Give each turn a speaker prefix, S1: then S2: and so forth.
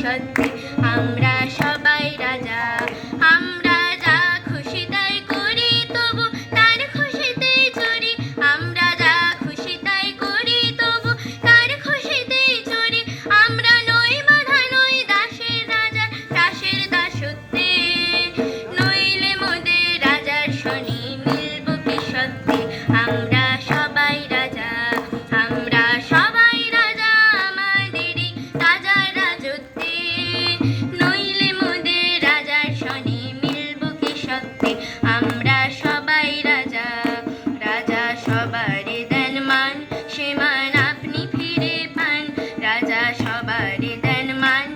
S1: সত্যি আমরা সবার দেন মান সে মান আপনি ফিরে পান। রাজা সবার দেন মান